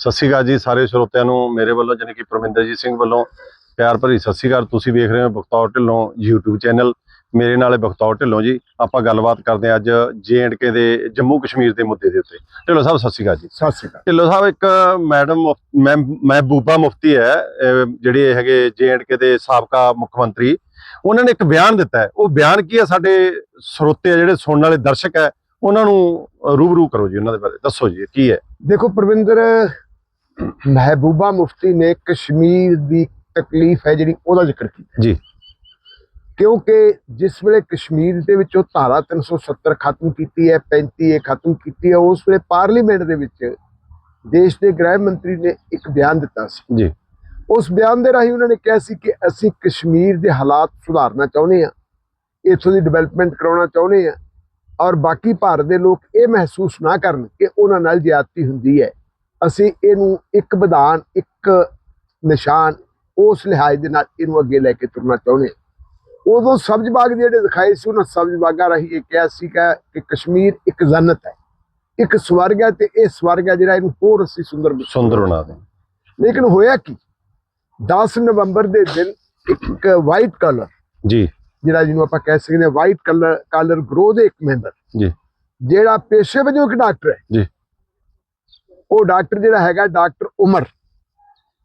ਸਤਿ ਸ਼੍ਰੀ ਅਕਾਲ ਜੀ ਸਾਰੇ ਸਰੋਤਿਆਂ ਨੂੰ। ਮੇਰੇ ਵੱਲੋਂ ਜਾਣੀ ਕਿ ਪਰਮਿੰਦਰਜੀਤ ਸਿੰਘ ਵੱਲੋਂ ਪਿਆਰ ਭਰੀ ਸਤਿ ਸ਼੍ਰੀ ਅਕਾਲ। ਤੁਸੀਂ ਵੇਖ ਰਹੇ ਹੋ ਬਖਤੌਰ ਢਿੱਲੋਂ YouTube ਚੈਨਲ। ਮੇਰੇ ਨਾਲ ਹੈ ਬਖਤੌਰ ਢਿੱਲੋਂ ਜੀ। ਆਪਾਂ ਗੱਲਬਾਤ ਕਰਦੇ ਹਾਂ ਅੱਜ ਕੇ ਦੇ ਜੰਮੂ ਕਸ਼ਮੀਰ ਦੇ ਮੁੱਦੇ ਦੇ ਉੱਤੇ। ਢਿੱਲੋਂ ਸਾਹਿਬ ਸਤਿ ਸ਼੍ਰੀ ਅਕਾਲ ਜੀ। ਸਤਿ ਸ਼੍ਰੀ ਅਕਾਲ। ਢਿੱਲੋਂ ਸਾਹਿਬ ਇੱਕ ਮੈਡਮ ਮੈਂ ਮਹਿਬੂਬਾ ਮੁਫਤੀ ਹੈ ਜਿਹੜੇ ਹੈਗੇ ਕੇ ਦੇ ਸਾਬਕਾ ਮੁੱਖ ਮੰਤਰੀ। ਉਹਨਾਂ ਨੇ ਇੱਕ ਬਿਆਨ ਦਿੱਤਾ ਹੈ। ਉਹ ਬਿਆਨ ਕੀ ਹੈ? ਸਾਡੇ ਸਰੋਤੇ ਜਿਹੜੇ ਸੁਣਨ ਵਾਲੇ ਦਰਸ਼ਕ ਹੈ ਉਹਨਾਂ ਨੂੰ ਰੂਬਰੂ ਕਰੋ ਜੀ ਉਹਨਾਂ ਦੇ ਬਾਰੇ। ਦੱਸੋ ਜੀ ਕੀ ਹੈ? ਦੇਖੋ ਪ੍ਰਵਿੰਦਰ ਮਹਿਬੂਬਾ ਮੁਫਤੀ ਨੇ ਕਸ਼ਮੀਰ ਦੀ ਤਕਲੀਫ ਹੈ ਜਿਹੜੀ ਉਹਦਾ ਜ਼ਿਕਰ ਕੀਤਾ। ਜੀ। ਕਿਉਂਕਿ ਜਿਸ ਵੇਲੇ ਕਸ਼ਮੀਰ ਦੇ ਵਿੱਚ ਉਹ ਧਾਰਾ 370 ਖਤਮ ਕੀਤੀ ਹੈ 35 ਇਹ ਖਤਮ ਕੀਤੀ ਹੈ ਉਸ ਵੇਲੇ ਪਾਰਲੀਮੈਂਟ ਦੇ ਵਿੱਚ ਦੇਸ਼ ਦੇ ਗ੍ਰਹਿ ਮੰਤਰੀ ਨੇ ਇੱਕ ਬਿਆਨ ਦਿੱਤਾ ਸੀ। ਜੀ। ਉਸ ਬਿਆਨ ਦੇ ਰਾਹੀਂ ਉਹਨਾਂ ਨੇ ਕਿਹਾ ਸੀ ਕਿ ਅਸੀਂ ਕਸ਼ਮੀਰ ਦੇ ਹਾਲਾਤ ਸੁਧਾਰਨਾ ਚਾਹੁੰਦੇ ਹਾਂ ਇੱਥੋਂ ਦੀ ਡਿਵੈਲਪਮੈਂਟ ਕਰਾਉਣਾ ਚਾਹੁੰਦੇ ਹਾਂ ਔਰ ਬਾਕੀ ਭਾਰਤ ਦੇ ਲੋਕ ਇਹ ਮਹਿਸੂਸ ਨਾ ਕਰਨ ਕਿ ਉਹਨਾਂ ਨਾਲ ਜ਼ਿਆਦਤੀ ਹੁੰਦੀ ਹੈ। ਅਸੀਂ ਇਹਨੂੰ ਇੱਕ ਵਿਧਾਨ ਇੱਕ ਨਿਸ਼ਾਨ ਉਸ ਲਿਹਾਜ਼ ਦੇ ਨਾਲ ਇਹਨੂੰ ਅੱਗੇ ਲੈ ਕੇ ਤੁਰਨਾ ਚਾਹੁੰਦੇ ਉਦੋਂ ਸਬਜ਼ ਬਾਗ ਜਿਹੜੇ ਦਿਖਾਏ ਸੀ ਉਹਨਾਂ ਸਬਜ਼ ਬਾਗਾਂ ਰਾਹੀਂ ਇਹ ਕਿਹਾ ਸੀਗਾ ਕਿ ਕਸ਼ਮੀਰ ਇੱਕ ਜੰਨਤ ਹੈ ਇੱਕ ਸਵਰਗ ਹੈ ਤੇ ਇਹ ਸਵਰਗ ਹੈ ਜਿਹੜਾ ਇਹਨੂੰ ਹੋਰ ਅਸੀਂ ਸੁੰਦਰ। ਸੁੰਦਰ ਬਣਾ ਦੇ। ਲੇਕਿਨ ਹੋਇਆ ਕੀ? 10 ਨਵੰਬਰ ਦੇ ਦਿਨ ਇੱਕ ਵਾਈਟ ਕਲਰ ਜੀ। ਜਿਹੜਾ ਜਿਹਨੂੰ ਆਪਾਂ ਕਹਿ ਸਕਦੇ ਹਾਂ ਵਾਈਟ ਕਲਰ ਕਲਰ ਗਰੋ ਦੇ ਇੱਕ ਮੈਂਬਰ ਜੀ। ਜਿਹੜਾ ਪੇਸ਼ੇ ਵਜੋਂ ਇੱਕ ਡਾਕਟਰ ਹੈ। ਜੀ। ਉਹ ਡਾਕਟਰ ਜਿਹੜਾ ਹੈਗਾ ਡਾਕਟਰ ਉਮਰ।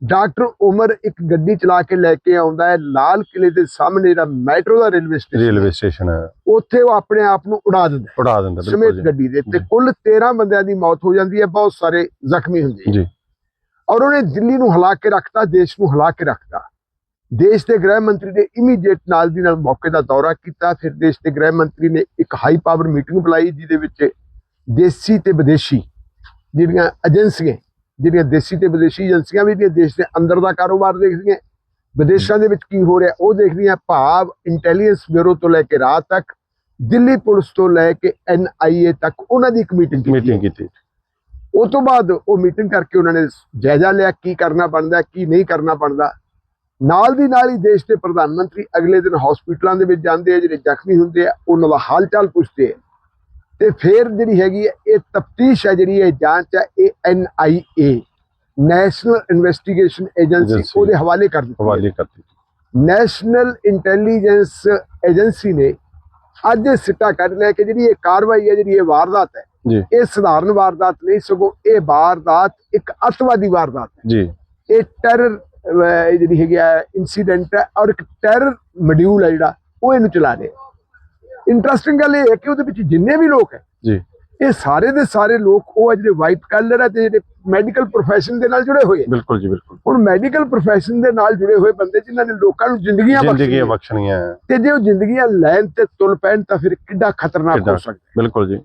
ਡਾਕਟਰ ਉਮਰ ਇੱਕ ਗੱਡੀ ਚਲਾ ਕੇ ਲੈ ਕੇ ਆਉਂਦਾ ਹੈ ਲਾਲ ਕਿਲੇ ਦੇ ਸਾਹਮਣੇ ਜਿਹੜਾ ਮੈਟਰੋ ਦਾ ਰੇਲਵੇ ਸਟੇਸ਼ਨ ਰੇਲਵੇ ਸਟੇਸ਼ਨ ਹੈ। ਉੱਥੇ ਉਹ ਆਪਣੇ ਆਪ ਨੂੰ ਉਡਾ ਦਿੰਦਾ ਉਡਾ ਦਿੰਦਾ ਬਿਲਕੁਲ ਸਮੇਤ ਗੱਡੀ ਦੇ ਤੇ। ਕੁੱਲ 13 ਬੰਦਿਆਂ ਦੀ ਮੌਤ ਹੋ ਜਾਂਦੀ ਹੈ ਬਹੁਤ ਸਾਰੇ ਜ਼ਖਮੀ ਹੁੰਦੇ ਜੀ। ਔਰ ਉਹਨੇ ਦਿੱਲੀ ਨੂੰ ਹਿਲਾ ਕੇ ਰੱਖਤਾ ਦੇਸ਼ ਨੂੰ ਹਿਲਾ ਕੇ ਰੱਖਤਾ। ਦੇਸ਼ ਦੇ ਗ੍ਰਹਿ ਮੰਤਰੀ ਨੇ ਇਮੀਡੀਏਟ ਨਾਲ ਦੀ ਨਾਲ ਮੌਕੇ ਦਾ ਦੌਰਾ ਕੀਤਾ। ਫਿਰ ਦੇਸ਼ ਦੇ ਗ੍ਰਹਿ ਮੰਤਰੀ ਨੇ ਇੱਕ ਹਾਈ ਪਾਵਰ ਮੀਟਿੰਗ ਬੁਲਾਈ ਜਿਹਦੇ ਵਿੱਚ ਦੇਸੀ ਤੇ ਵਿਦੇਸ਼ੀ ਜਿਹੜੀਆਂ ਏਜੰਸੀਆਂ ਜਿਹੜੀਆਂ ਦੇਸੀ ਤੇ ਵਿਦੇਸ਼ੀ ਏਜੰਸੀਆਂ ਵੀ ਦੇਸ਼ ਦੇ ਅੰਦਰ ਦਾ ਕਾਰੋਬਾਰ ਦੇਖਦੀਆਂ ਵਿਦੇਸ਼ਾਂ ਦੇ ਵਿੱਚ ਕੀ ਹੋ ਰਿਹਾ ਉਹ ਦੇਖਦੀਆਂ ਭਾਵ ਇੰਟੈਲੀਜੈਂਸ ਬਿਊਰੋ ਤੋਂ ਲੈ ਕੇ ਰਾਤ ਤੱਕ ਦਿੱਲੀ ਪੁਲਿਸ ਤੋਂ ਲੈ ਕੇ ਐਨਆਈਏ ਤੱਕ ਉਹਨਾਂ ਦੀ ਇੱਕ ਮੀਟਿੰਗ ਮੀਟਿੰਗ ਕੀਤੀ ਉਸ ਤੋਂ ਬਾਅਦ ਉਹ ਮੀਟਿੰਗ ਕਰਕੇ ਉਹਨਾਂ ਨੇ ਜਾਇਜ਼ਾ ਲਿਆ ਕੀ ਕਰਨਾ ਬਣਦਾ ਕੀ ਨਹੀਂ ਕਰਨਾ ਬਣਦਾ। ਨਾਲ ਦੀ ਨਾਲ ਹੀ ਦੇਸ਼ ਦੇ ਪ੍ਰਧਾਨ ਮੰਤਰੀ ਅਗਲੇ ਦਿਨ ਹਸਪੀਟਲਾਂ ਦੇ ਵਿੱਚ ਜਾਂਦੇ ਆ ਜਿਹੜੇ ਜ਼ਖਮੀ ਹੁੰਦੇ ਆ ਉਹਨਾਂ ਦਾ ਹਾਲ ਚਾਲ ਪੁੱਛਦੇ ਆ। ਤੇ ਫਿਰ ਜਿਹੜੀ ਹੈਗੀ ਹੈ ਇਹ ਤਫਤੀਸ਼ ਹੈ ਜਿਹੜੀ ਇਹ ਜਾਂਚ ਹੈ ਇਹ ਐਨਆਈਏ ਨੈਸ਼ਨਲ ਇਨਵੈਸਟੀਗੇਸ਼ਨ ਏਜੰਸੀ। ਉਹਦੇ ਹਵਾਲੇ ਕਰ ਦਿੱਤੀ। ਹਵਾਲੇ ਕਰਤੀ ਨੈਸ਼ਨਲ ਇੰਟੈਲੀਜੈਂਸ ਏਜੰਸੀ ਨੇ ਅੱਜ ਸਿੱਟਾ ਕੱਢ ਲਿਆ ਕਿ ਜਿਹੜੀ ਇਹ ਕਾਰਵਾਈ ਹੈ ਜਿਹੜੀ ਇਹ ਵਾਰਦਾਤ ਹੈ ਇਹ ਸਧਾਰਨ ਵਾਰਦਾਤ ਨਹੀਂ ਸਗੋਂ ਇਹ ਵਾਰਦਾਤ ਇੱਕ ਅੱਤਵਾਦੀ ਵਾਰਦਾਤ ਹੈ। ਜੀ। ਇਹ ਟੈਰਰ ਜਿਹੜੀ ਹੈਗੀ ਇਨਸੀਡੈਂਟ ਹੈ ਔਰ ਇੱਕ ਟੈਰਰ ਮੋਡਿਊਲ ਹੈ ਜਿਹੜਾ ਉਹ ਇਹਨੂੰ ਚਲਾ ਰਿਹਾ ਇੰਟਰਸਟਿੰਗ ਗੱਲ ਇਹ ਹੈ ਕਿ ਉਹਦੇ ਵਿੱਚ ਜਿੰਨੇ ਵੀ ਲੋਕ ਹੈ ਜੀ। ਇਹ ਸਾਰੇ ਦੇ ਸਾਰੇ ਲੋਕ ਉਹ ਜਿਹੜੇ ਵਾਈਟ ਕਲਰ ਹੈ ਤੇ ਜਿਹੜੇ ਮੈਡੀਕਲ profession ਦੇ ਨਾਲ ਜੁੜੇ ਹੋਏ ਬਿਲਕੁਲ ਜੀ ਬਿਲਕੁਲ। ਹੁਣ ਮੈਡੀਕਲ profession ਦੇ ਨਾਲ ਜੁੜੇ ਹੋਏ ਬੰਦੇ ਜਿਨ੍ਹਾਂ ਨੇ ਲੋਕਾਂ ਨੂੰ ਜ਼ਿੰਦਗੀਆਂ ਜ਼ਿੰਦਗੀਆਂ ਬਖਸ਼ਣੀਆਂ ਤੇ ਜੇ ਉਹ ਜ਼ਿੰਦਗੀਆਂ ਲੈਣ ਤੇ ਤੁਲ ਪੈਣ ਤਾਂ ਫਿਰ ਕਿੱਡਾ ਖਤਰਨਾਕ। ਹੋ ਸਕਦਾ ਬਿਲਕੁਲ ਜੀ।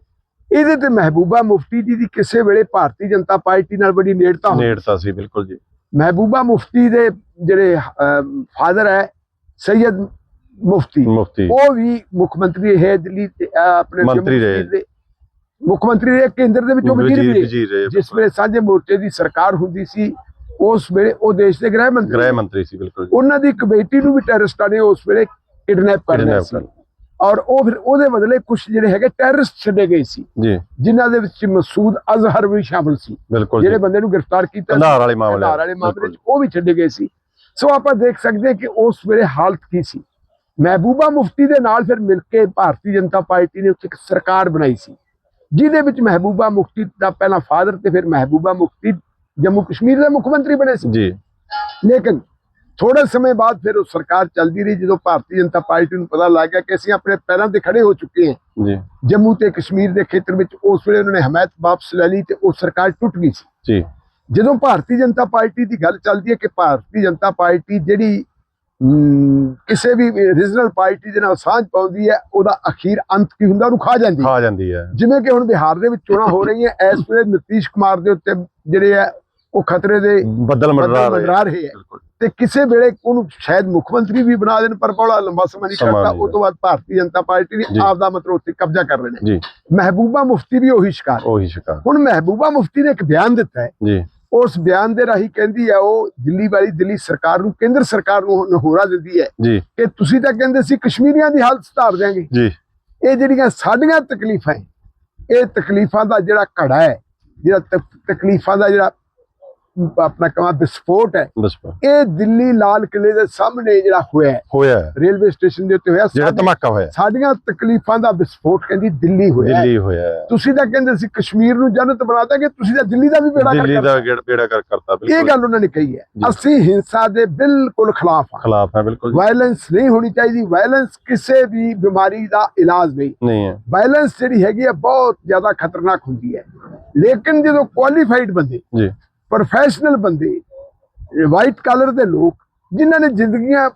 ਇਹਦੇ ਤੇ ਮਹਿਬੂਬਾ ਮੁਫਤੀ ਜੀ ਦੀ ਕਿਸੇ ਵੇਲੇ ਭਾਰਤੀ ਜਨਤਾ ਪਾਰਟੀ ਨਾਲ ਬੜੀ ਨੇੜਤਾ ਨੇੜਤਾ ਸੀ ਬਿਲਕੁਲ ਜੀ। ਮਹਿਬੂਬਾ ਮੁਫਤੀ ਦੇ ਜਿਹੜੇ ਫਾਦਰ ਹੈ ਸੈਯਦ ਮੁਫਤੀ। ਮੁਫਤੀ। ਉਹ ਵੀ ਮੁੱਖ ਮੰਤਰੀ ਹੈ ਦਿੱਲੀ ਤੇ, ਅਹ, ਆਪਣੇ ਮੰਤਰੀ ਰਹੇ। ਦੇ। ਮੁੱਖ ਮੰਤਰੀ ਰਹੇ ਕੇਂਦਰ ਦੇ ਵਿੱਚੋਂ ਵਜ਼ੀਰ ਰਹੇ। ਜਿਸ ਵੇਲੇ ਸਾਂਝੇ ਮੋਰਚੇ ਦੀ ਸਰਕਾਰ ਹੁੰਦੀ ਸੀ ਉਸ ਵੇਲੇ ਉਹ ਦੇਸ਼ ਦੇ ਗ੍ਰਹਿ ਮੰਤਰੀ। ਗ੍ਰਹਿ ਮੰਤਰੀ ਸੀ ਬਿਲਕੁਲ ਉਹਨਾਂ ਦੀ ਇੱਕ ਬੇਟੀ ਨੂੰ ਵੀ ਟੈਰਰਿਸਟਾਂ ਨੇ ਉਸ ਵੇਲੇ ਕਿਡਨੈਪ ਕਰ ਲਿਆ ਸੀ। ਔਰ ਉਹ ਫਿਰ ਉਹਦੇ ਬਦਲੇ ਕੁਝ ਜਿਹੜੇ ਹੈਗੇ ਟੈਰਰਿਸਟ ਛੱਡੇ ਗਏ ਸੀ। ਜੀ। ਜਿਨ੍ਹਾਂ ਦੇ ਵਿੱਚ ਮਸੂਦ ਅਜ਼ਹਰ ਵੀ ਸ਼ਾਮਲ ਸੀ। ਜਿਹੜੇ ਬੰਦੇ ਨੂੰ ਗ੍ਰਿਫਤਾਰ ਕੀਤਾ ਸੀ, ਕੰਧਾਰ ਵਾਲੇ ਮਾਮਲੇ ਕੰਧਾਰ ਵਾਲੇ ਮਾਮਲੇ ਉਹ ਵੀ ਛੱਡੇ ਗਏ ਸੀ। ਸੋ ਆਪਾਂ ਦੇਖ ਸਕਦੇ ਹਾਂ ਕਿ ਉਸ ਵੇਲੇ ਹਾਲਤ ਕੀ ਸੀ। ਮਹਿਬੂਬਾ ਮੁਫਤੀ ਦੇ ਨਾਲ ਫਿਰ ਮਿਲ ਕੇ ਭਾਰਤੀ ਜਨਤਾ ਪਾਰਟੀ ਨੇ ਉੱਥੇ ਇੱਕ ਸਰਕਾਰ ਬਣਾਈ ਸੀ ਜਿਹਦੇ ਵਿੱਚ ਮਹਿਬੂਬਾ ਮੁਫਤੀ ਦਾ ਪਹਿਲਾ ਫਾਦਰ ਤੇ ਫਿਰ ਮਹਿਬੂਬਾ ਮੁਫਤੀ ਜੰਮੂ ਕਸ਼ਮੀਰ ਦੇ ਮੁੱਖ ਮੰਤਰੀ ਬਣੇ ਸੀ। ਜੀ। ਲੇਕਿਨ ਥੋੜੇ ਸਮੇਂ ਬਾਅਦ ਫਿਰ ਉਹ ਸਰਕਾਰ ਚੱਲਦੀ ਰਹੀ ਜਦੋਂ ਭਾਰਤੀ ਜਨਤਾ ਪਾਰਟੀ ਨੂੰ ਪਤਾ ਲੱਗ ਗਿਆ ਕਿ ਅਸੀਂ ਆਪਣੇ ਪੈਰਾਂ ਤੇ ਖੜੇ ਹੋ ਚੁੱਕੇ ਹਾਂ। ਜੀ। ਜੰਮੂ ਤੇ ਕਸ਼ਮੀਰ ਦੇ ਖੇਤਰ ਵਿੱਚ ਉਸ ਵੇਲੇ ਉਹਨਾਂ ਨੇ ਹਮਾਇਤ ਵਾਪਸ ਲੈ ਲਈ ਤੇ ਉਹ ਸਰਕਾਰ ਟੁੱਟ ਗਈ ਸੀ। ਜੀ। ਜਦੋਂ ਭਾਰਤੀ ਜਨਤਾ ਪਾਰਟੀ ਦੀ ਗੱਲ ਚੱਲਦੀ ਹੈ ਕਿ ਭਾਰਤੀ ਜਨਤਾ ਪਾਰਟੀ ਜਿਹੜੀ ਕਿਸੇ ਵੀ ਰੀਜਨਲ ਪਾਰਟੀ ਦੇ ਨਾਲ ਸਾਂਝ ਪਾਉਂਦੀ ਹੈ ਉਹਦਾ ਅਖੀਰ ਅੰਤ ਕੀ ਹੁੰਦਾ? ਉਹਨੂੰ ਖਾ ਜਾਂਦੀ ਹੈ। ਖਾ ਜਾਂਦੀ ਹੈ। ਜਿਵੇਂ ਕਿ ਹੁਣ ਬਿਹਾਰ ਦੇ ਵਿੱਚ ਚੋਣਾਂ ਹੋ ਰਹੀਆਂ ਇਸ ਵੇਲੇ ਨਤੀਸ਼ ਕੁਮਾਰ ਦੇ ਉੱਤੇ ਜਿਹੜੇ ਆ ਉਹ ਖਤਰੇ ਦੇ ਬੱਦਲ ਮੰਡਰਾ ਰਹੇ ਹੈ। ਤੇ ਕਿਸੇ ਵੇਲੇ ਉਹਨੂੰ ਸ਼ਾਇਦ ਮੁੱਖ ਮੰਤਰੀ ਵੀ ਬਣਾ ਦੇਣ ਪਰ ਬੜਾ ਲੰਬਾ ਸਮਾਂ ਨਹੀਂ ਕਰਦਾ ਉਸ ਤੋਂ ਬਾਅਦ ਭਾਰਤੀ ਜਨਤਾ ਪਾਰਟੀ ਨੇ। ਆਪ ਦਾ ਮਤਲਬ ਉੱਤੇ ਕਬਜ਼ਾ ਕਰ ਲੈਣਾ ਮਹਿਬੂਬਾ ਮੁਫਤੀ ਵੀ ਉਹੀ ਸ਼ਿਕਾਰ ਉਹੀ ਸ਼ਿਕਾਰ। ਹੁਣ ਮਹਿਬੂਬਾ ਮੁਫਤੀ ਨੇ ਇੱਕ ਬਿਆਨ ਦਿੱਤਾ ਹੈ ਜੀ। ਉਸ ਬਿਆਨ ਦੇ ਰਾਹੀਂ ਕਹਿੰਦੀ ਹੈ ਉਹ ਦਿੱਲੀ ਵਾਲੀ ਦਿੱਲੀ ਸਰਕਾਰ ਨੂੰ ਕੇਂਦਰ ਸਰਕਾਰ ਨੂੰ ਨਹੋਰਾ ਦਿੰਦੀ ਹੈ ਕਿ ਤੁਸੀਂ ਤਾਂ ਕਹਿੰਦੇ ਸੀ ਕਸ਼ਮੀਰੀਆਂ ਦੀ ਹਾਲਤ ਸੁਧਾਰ ਦਿਆਂਗੇ। ਜੀ। ਇਹ ਜਿਹੜੀਆਂ ਸਾਡੀਆਂ ਤਕਲੀਫਾਂ ਇਹ ਤਕਲੀਫਾਂ ਦਾ ਜਿਹੜਾ ਘੜਾ ਹੈ ਜਿਹੜਾ ਤਕ- ਤਕਲੀਫਾਂ ਦਾ ਜਿਹੜਾ ਆਪਣਾ ਕਹਾਂ ਵਿਸਫੋਟ ਹੈ। ਇਹ ਦਿੱਲੀ ਲਾਲ ਕਿਲੇ ਦੇ ਸਾਹਮਣੇ ਜਿਹੜਾ ਹੋਇਆ ਹੋਇਆ। ਰੇਲਵੇ ਸਟੇਸ਼ਨ ਦੇ ਉੱਤੇ ਹੋਇਆ। ਜਿਹੜਾ ਧਮਾਕਾ ਹੋਇਆ। ਸਾਡੀਆਂ ਤਕਲੀਫਾਂ ਦਾ ਵਿਸਫੋਟ ਕਹਿੰਦੀ ਦਿੱਲੀ ਹੋਇਆ। ਦਿੱਲੀ ਹੋਇਆ। ਤੁਸੀਂ ਤਾਂ ਕਹਿੰਦੇ ਸੀ ਕਸ਼ਮੀਰ ਨੂੰ ਜੰਨਤ ਬਣਾ ਦਾਂਗੇ ਤੁਸੀਂ ਤਾਂ ਦਿੱਲੀ ਦਾ ਵੀ ਬੇੜਾ ਦਿੱਲੀ ਕਰ ਦਾ ਗੇੜ ਪੇੜਾ ਕਰ ਕਰਤਾ ਇਹ ਬਿਲਕੁਲ। ਗੱਲ ਉਹਨਾਂ ਨੇ ਕਹੀ ਹੈ। ਅਸੀਂ ਹਿੰਸਾ ਦੇ ਬਿਲਕੁਲ ਖਿਲਾਫ ਹਾਂ। ਖਿਲਾਫ ਹੈ ਬਿਲਕੁਲ। ਵਾਇਲੈਂਸ ਨਹੀਂ ਹੋਣੀ ਚਾਹੀਦੀ। ਵਾਇਲੈਂਸ ਕਿਸੇ ਵੀ ਬਿਮਾਰੀ ਦਾ ਇਲਾਜ ਨਹੀਂ। ਨਹੀਂ ਹੈ। ਵਾਇਲੈਂਸ ਜਿਹੜੀ ਹੈਗੀ ਹੈ ਬਹੁਤ ਜ਼ਿਆਦਾ ਖਤਰਨਾਕ ਹੁੰਦੀ ਹੈ। ਲੇਕਿਨ ਜਦੋਂ ਕੁਆਲੀਫਾਈਡ ਬੰਦੇ ਜੀ। ਪ੍ਰੋਫੈਸ਼ਨਲ ਬੰਦੇ ਵਾਈਟ ਕਲਰ ਦੇ ਲੋਕ ਜਿਨ੍ਹਾਂ ਨੇ ਜ਼ਿੰਦਗੀਆਂ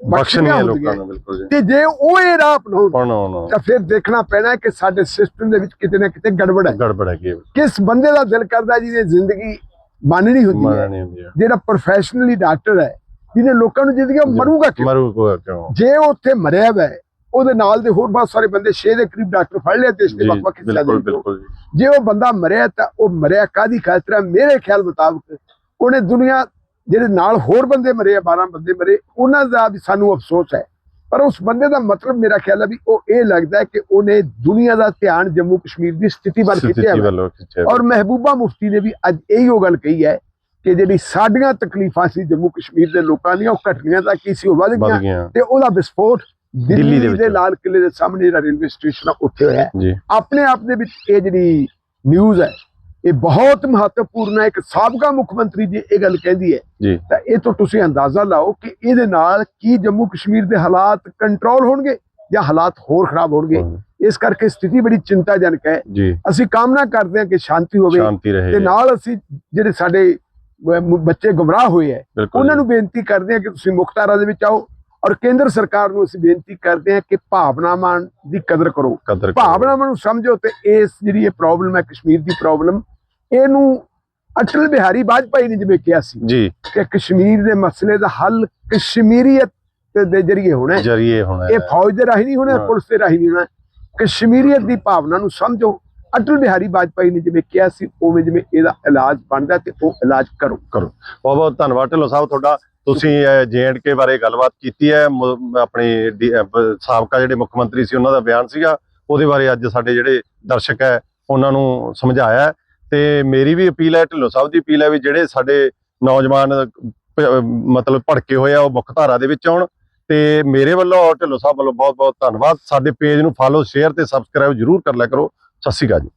ਬਖਸ਼ਣੀਆਂ ਲੋਕਾਂ ਨੂੰ ਬਿਲਕੁਲ ਜੀ। ਤੇ ਜੇ ਉਹ ਇਹ ਰਾਹ ਅਪਣਾਉਣ ਤਾਂ ਫਿਰ ਦੇਖਣਾ ਪੈਣਾ ਹੈ ਕਿ ਸਾਡੇ ਸਿਸਟਮ ਦੇ ਵਿੱਚ ਕਿਤੇ ਨਾ ਕਿਤੇ ਗੜਬੜ ਹੈ। ਗੜਬੜ ਹੈ। ਕਿਸ ਬੰਦੇ ਦਾ ਦਿਲ ਕਰਦਾ ਜਿਹਦੀ ਜ਼ਿੰਦਗੀ ਬਾਨਣੀ ਹੁੰਦੀ ਹੈ। ਜਿਹੜਾ ਪ੍ਰੋਫੈਸ਼ਨਲੀ ਡਾਕਟਰ ਹੈ ਜਿਹਨੇ ਲੋਕਾਂ ਨੂੰ ਜ਼ਿੰਦਗੀ ਮਰੂਗਾ ਕਿਉਂ? ਮਰੂ ਕੋ ਕਿਉਂ? ਜੇ ਉਹ ਉੱਥੇ ਮਰਿਆ ਹੋਇਆ ਉਹਦੇ ਨਾਲ ਦੇ ਹੋਰ ਬਹੁਤ ਸਾਰੇ ਬੰਦੇ ਛੇ ਦੇ ਕਰੀਬ ਡਾਕਟਰ ਫੜ ਲਿਆ ਤੇ ਇਸ ਦੇ ਜੀ ਵੱਖ ਵੱਖ ਹਿੱਸਿਆਂ ਦੇ ਬਿਲਕੁਲ ਵਿੱਚੋਂ। ਬਿਲਕੁਲ ਜੀ ਜੇ ਉਹ ਬੰਦਾ ਮਰਿਆ ਤਾਂ ਉਹ ਮਰਿਆ ਕਾਦੀ ਖਾਤਰ? ਮੇਰੇ ਖਿਆਲ ਮੁਤਾਬਕ ਉਹਨੇ ਦੁਨੀਆ ਜਿਹੜੇ ਨਾਲ ਹੋਰ ਬੰਦੇ ਮਰੇ ਆ 12 ਬੰਦੇ ਮਰੇ ਉਹਨਾਂ ਦਾ ਵੀ ਸਾਨੂੰ ਅਫਸੋਸ ਹੈ ਪਰ ਉਸ ਬੰਦੇ ਦਾ ਮਤਲਬ ਮੇਰਾ ਖਿਆਲ ਹੈ ਵੀ ਉਹ ਇਹ ਲੱਗਦਾ ਹੈ ਕਿ ਉਹਨੇ ਦੁਨੀਆ ਦਾ ਧਿਆਨ ਜੰਮੂ ਕਸ਼ਮੀਰ ਦੀ ਸਥਿਤੀ ਵੱਲ ਖਿੱਚਿਆ ਔਰ ਮਹਿਬੂਬਾ ਮੁਫਤੀ ਨੇ ਵੀ ਅੱਜ ਇਹੀ ਉਹ ਗੱਲ ਕਹੀ ਹੈ ਕਿ ਜਿਹੜੀ ਸਾਡੀਆਂ ਤਕਲੀਫਾਂ ਸੀ ਜੰਮੂ ਕਸ਼ਮੀਰ ਦੇ ਲੋਕਾਂ ਦੀਆਂ ਉਹ ਘਟਨੀਆਂ ਤਾਂ ਕੀ ਸੀ ਉਹ ਵੱਧ ਗਈਆਂ ਤੇ ਉਹਦਾ ਵਿਸਫੋਟ ਦਿੱਲੀ ਦੇ ਦੇ ਵਿੱਚ। ਲਾਲ ਕਿਲੇ ਦੇ ਸਾਹਮਣੇ ਜਿਹੜਾ ਰੇਲਵੇ ਸਟੇਸ਼ਨ ਆ ਉੱਥੇ ਹੋਇਆ। ਆਪਣੇ ਆਪ ਦੇ ਵਿੱਚ ਇਹ ਜਿਹੜੀ ਨਿਊਜ਼ ਹੈ ਇਹ ਬਹੁਤ ਮਹੱਤਵਪੂਰਨ ਹੈ। ਇੱਕ ਸਾਬਕਾ ਮੁੱਖ ਮੰਤਰੀ ਜੀ ਇਹ ਗੱਲ ਕਹਿੰਦੀ ਹੈ। ਤਾਂ ਇਹ ਤੋਂ ਤੁਸੀਂ ਅੰਦਾਜ਼ਾ ਲਾਓ ਕਿ ਇਹਦੇ ਨਾਲ ਕੀ ਜੰਮੂ ਕਸ਼ਮੀਰ ਦੇ ਹਾਲਾਤ ਕੰਟਰੋਲ ਹੋਣਗੇ ਜਾਂ ਹਾਲਾਤ ਹੋਰ ਖਰਾਬ ਹੋਣਗੇ। ਇਸ ਕਰਕੇ ਸਥਿਤੀ ਬੜੀ ਚਿੰਤਾਜਨਕ ਹੈ। ਅਸੀਂ ਕਾਮਨਾ ਕਰਦੇ ਹਾਂ ਕਿ ਸ਼ਾਂਤੀ ਹੋਵੇ ਤੇ ਨਾਲ ਅਸੀਂ ਜਿਹੜੇ ਸਾਡੇ ਬੱਚੇ ਗੁੰਮਰਾਹ ਹੋਏ ਹੈ ਉਹਨਾਂ। ਨੂੰ ਬੇਨਤੀ ਕਰਦੇ ਹਾਂ ਕਿ ਤੁਸੀਂ ਮੁਖਤਾਰਾ ਦੇ ਵਿੱਚ ਆਓ। ਔਰ ਕੇਂਦਰ ਸਰਕਾਰ ਨੂੰ ਅਸੀਂ ਬੇਨਤੀ ਕਰਦੇ ਹਾਂ ਕਿ ਭਾਵਨਾਵਾਂ ਦੀ ਕਦਰ ਕਰੋ। ਕਰੋ। ਭਾਵਨਾਵਾਂ ਨੂੰ ਸਮਝੋ ਤੇ ਇਸ ਜਿਹੜੀ ਇਹ ਪ੍ਰੋਬਲਮ ਹੈ ਕਸ਼ਮੀਰ ਦੀ ਪ੍ਰੋਬਲਮ ਇਹਨੂੰ ਅਟਲ ਬਿਹਾਰੀ ਵਾਜਪਾਈ ਨੇ ਜਿਵੇਂ ਕਿਹਾ ਸੀ ਜੀ। ਕਿ ਕਸ਼ਮੀਰ ਦੇ ਮਸਲੇ ਦਾ ਹੱਲ ਕਸ਼ਮੀਰੀਅਤ ਦੇ ਜਰੀਏ ਹੋਣਾ ਹੈ। ਜਰੀਏ ਹੋਣਾ ਇਹ ਫੌਜ ਦੇ ਰਾਹੀਂ ਨਹੀਂ ਹੋਣਾ। ਪੁਲਿਸ ਦੇ ਰਾਹੀਂ ਨਹੀਂ ਹੋਣਾ। ਕਸ਼ਮੀਰੀਅਤ ਦੀ ਭਾਵਨਾ ਨੂੰ ਸਮਝੋ। ਅਟਲ ਬਿਹਾਰੀ ਵਾਜਪਾਈ ਨੇ ਜਿਵੇਂ ਕਿਹਾ ਸੀ ਉਵੇਂ ਜਿਵੇਂ ਇਹਦਾ ਇਲਾਜ ਬਣਦਾ ਤੇ ਉਹ ਇਲਾਜ ਕਰੋ। ਬਹੁਤ ਬਹੁਤ ਧੰਨਵਾਦ। ਢਿੱਲੋਂ ਸਾਹਿਬ ਤੁਹਾਡਾ ਤੁਸੀਂ ਜੇਐਂਡਕੇ ਬਾਰੇ ਗੱਲਬਾਤ ਕੀਤੀ ਹੈ ਆਪਣੇ ਡੀ- ਸਾਬਕਾ ਜਿਹੜੇ ਮੁੱਖ ਮੰਤਰੀ ਸੀ, ਉਹਨਾਂ ਦਾ ਬਿਆਨ ਸੀਗਾ, ਉਹਦੇ ਬਾਰੇ ਅੱਜ ਸਾਡੇ ਜਿਹੜੇ ਦਰਸ਼ਕ ਹੈ, ਉਹਨਾਂ ਨੂੰ ਸਮਝਾਇਆ ਹੈ। ਤੇ ਮੇਰੀ ਵੀ ਅਪੀਲ ਹੈ, ਢਿੱਲੋਂ ਸਾਹਿਬ ਦੀ ਅਪੀਲ ਹੈ ਵੀ ਜਿਹੜੇ ਸਾਡੇ ਨੌਜਵਾਨ ਮਤਲਬ ਭੜਕੇ ਹੋਏ ਆ, ਉਹ ਮੁੱਖ ਧਾਰਾ ਦੇ ਵਿੱਚ ਆਉਣ। ਤੇ ਮੇਰੇ ਵੱਲੋਂ ਢਿੱਲੋਂ ਸਾਹਿਬ ਵੱਲੋਂ ਬਹੁਤ ਬਹੁਤ ਧੰਨਵਾਦ। ਸਾਡੇ ਪੇਜ ਨੂੰ ਫਾਲੋ ਸ਼ੇਅਰ ਤੇ ਸਬਸਕ੍ਰਾਈਬ ਜਰੂਰ ਕਰ ਲਿਆ ਕਰੋ। ਸਤਿ ਸ਼੍ਰੀ ਅਕਾਲ ਜੀ।